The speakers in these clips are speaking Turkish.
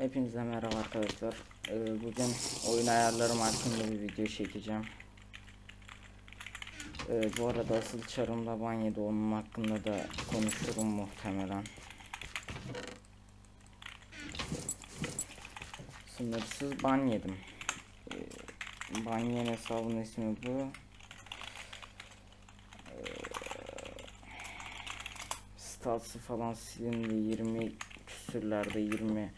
Hepinize merhaba arkadaşlar. Ee, bugün oyun ayarlarım hakkında bir video çekeceğim. Ee, bu arada asıl çarımda ban yedi onun hakkında da konuşurum muhtemelen. Sınırsız ban yedim. Ee, ban yiyen hesabın ismi bu. Ee, statsı falan silindi 20 küsürlerde 20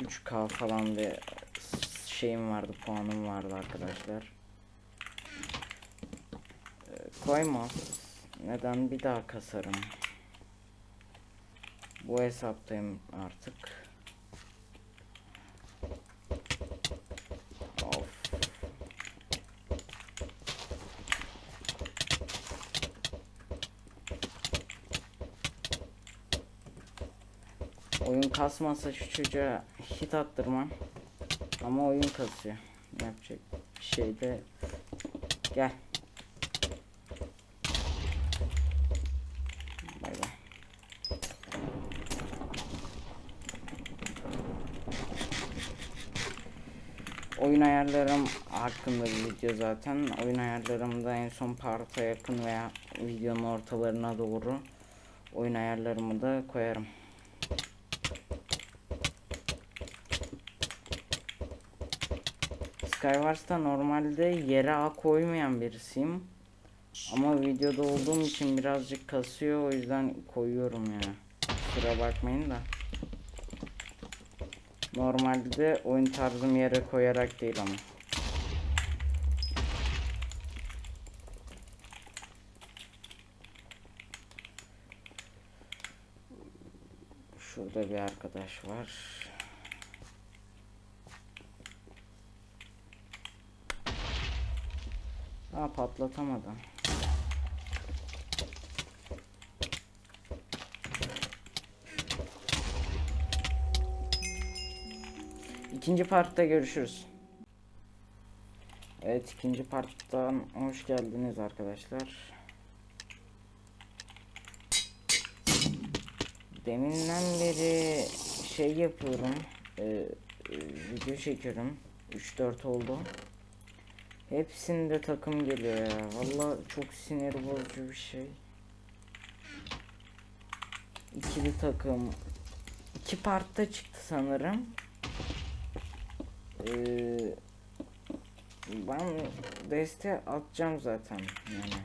3K falan ve şeyim vardı puanım vardı arkadaşlar. Ee, koymaz. Neden bir daha kasarım. Bu hesaptayım artık. Oyun kasmasa şu çocuğa hit attırmam. Ama oyun kasıyor. Yapacak bir şey de gel. Bay. Oyun ayarlarım hakkında bir video zaten. Oyun ayarlarımda en son parta yakın veya videonun ortalarına doğru oyun ayarlarımı da koyarım. Skywars'ta normalde yere A koymayan birisiyim. Ama videoda olduğum için birazcık kasıyor o yüzden koyuyorum ya. Kusura bakmayın da. Normalde oyun tarzım yere koyarak değil ama. Şurada bir arkadaş var. Patlatamadım. İkinci partta görüşürüz. Evet ikinci parttan hoş geldiniz arkadaşlar. Deminden beri şey yapıyorum. e, e, video çekiyorum. 3-4 oldu. Hepsinde takım geliyor ya. Valla çok sinir bozucu bir şey. İkili takım. İki partta çıktı sanırım. Ee, ben deste atacağım zaten yani.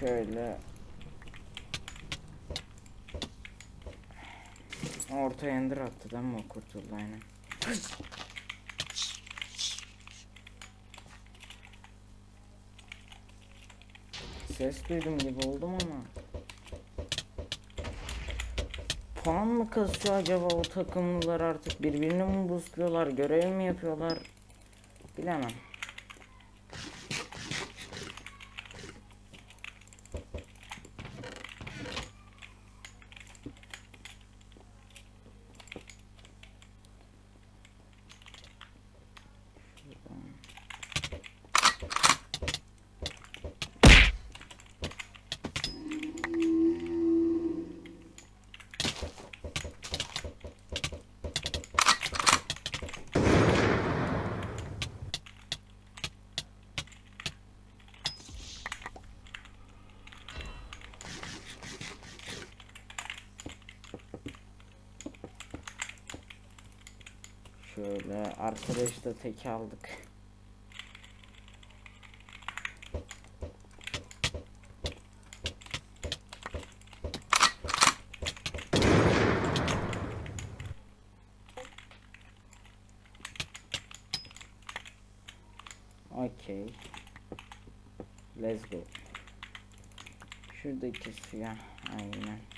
Şöyle Orta ender attı değil mi o kurtuldu aynen. Ses duydum gibi oldum ama. Puan mı kasıyor acaba o takımlılar artık birbirini mi boostluyorlar görev mi yapıyorlar bilemem. Şöyle arkadaş da tek aldık. Okay. Let's go. Şuradaki suya aynen.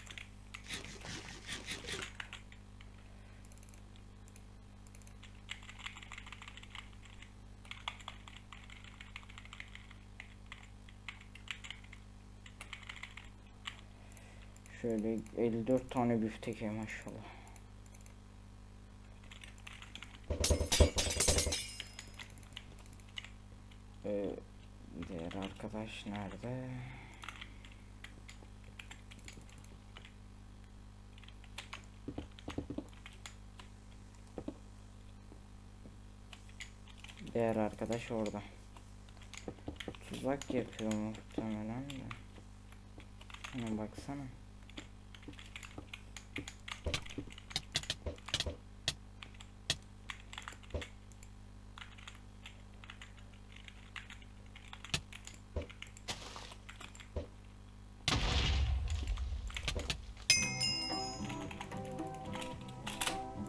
Şöyle 54 tane büfteke maşallah. Ee, diğer arkadaş nerede? Diğer arkadaş orada. Tuzak yapıyor muhtemelen de. Hemen baksana.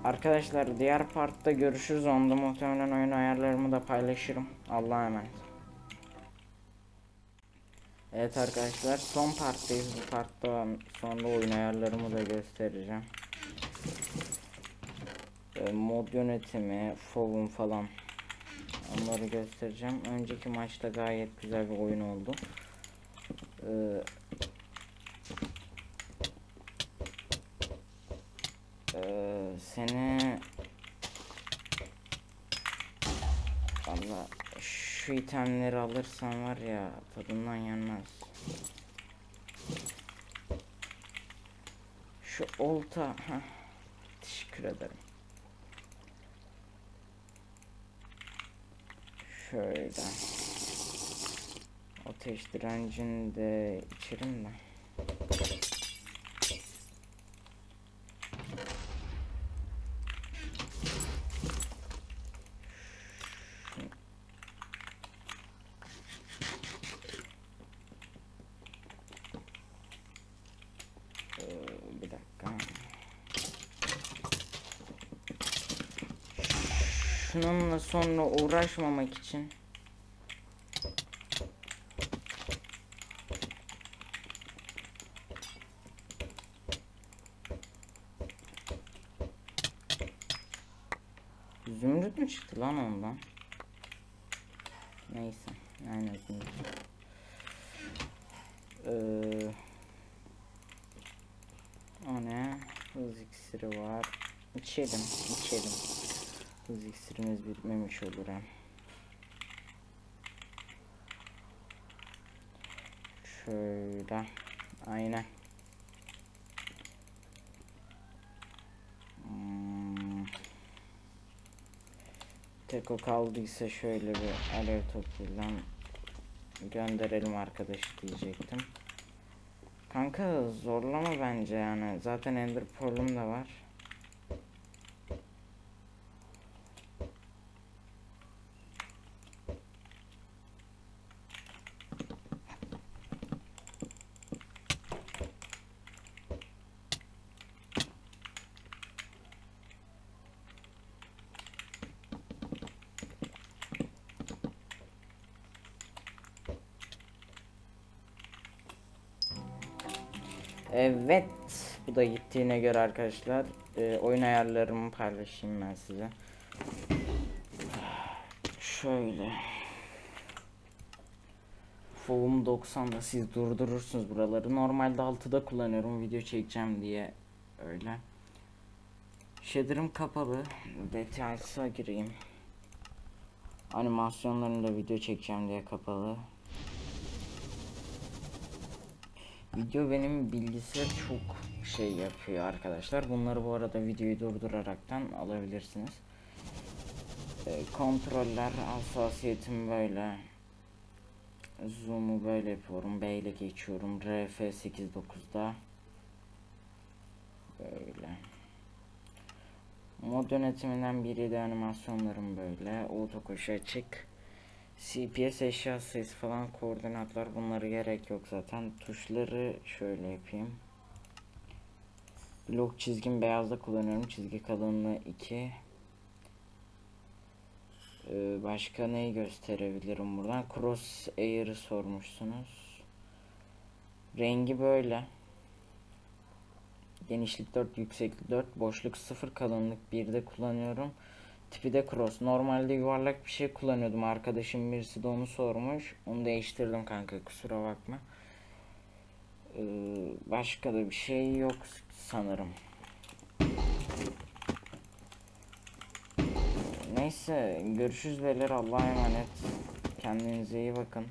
Arkadaşlar diğer partta görüşürüz. Onda muhtemelen oyun ayarlarımı da paylaşırım. Allah'a emanet. Evet arkadaşlar son parttayız. Bu partta sonra oyun ayarlarımı da göstereceğim. Ee, mod yönetimi, FOV'um falan. Onları göstereceğim. Önceki maçta gayet güzel bir oyun oldu. Ee, Ee, seni Valla şu itemleri alırsan var ya tadından yenmez. Şu olta heh. Teşekkür ederim. Şöyle. Ateş direncini de içerim de. Ee, bir dakika. Şununla sonra uğraşmamak için Zümrüt mü çıktı lan ondan? Neyse. Yani zümrüt. Ee, o ne? Hız iksiri var. İçelim, içelim. Hız iksirimiz bitmemiş olur hem. Şöyle. Aynen. Hmm. Tek o kaldıysa şöyle bir alev topuyla gönderelim arkadaşı diyecektim. Kanka zorlama bence yani. Zaten Ender Pearl'üm de var. Evet. Bu da gittiğine göre arkadaşlar e, oyun ayarlarımı paylaşayım ben size. Şöyle. Foam 90'da siz durdurursunuz buraları. Normalde 6'da kullanıyorum video çekeceğim diye öyle. Shader'ım kapalı. Details'a gireyim. Animasyonlarını da video çekeceğim diye kapalı. Video benim bilgisayar çok şey yapıyor arkadaşlar. Bunları bu arada videoyu durduraraktan alabilirsiniz. Ee, kontroller hassasiyetim böyle. Zoom'u böyle yapıyorum. B ile geçiyorum. RF89'da. Böyle. Mod yönetiminden biri de animasyonlarım böyle. Auto koşu açık. CPS eşya sayısı falan koordinatlar bunları gerek yok zaten. Tuşları şöyle yapayım. Blok çizgim beyazda kullanıyorum. Çizgi kalınlığı 2. Ee, başka neyi gösterebilirim buradan? Cross Air'ı sormuşsunuz. Rengi böyle. Genişlik 4, yükseklik 4, boşluk 0, kalınlık 1'de kullanıyorum. Tipi de cross. Normalde yuvarlak bir şey kullanıyordum. Arkadaşım birisi de onu sormuş. Onu değiştirdim kanka kusura bakma. Ee, başka da bir şey yok sanırım. Neyse görüşürüz beyler Allah'a emanet. Kendinize iyi bakın.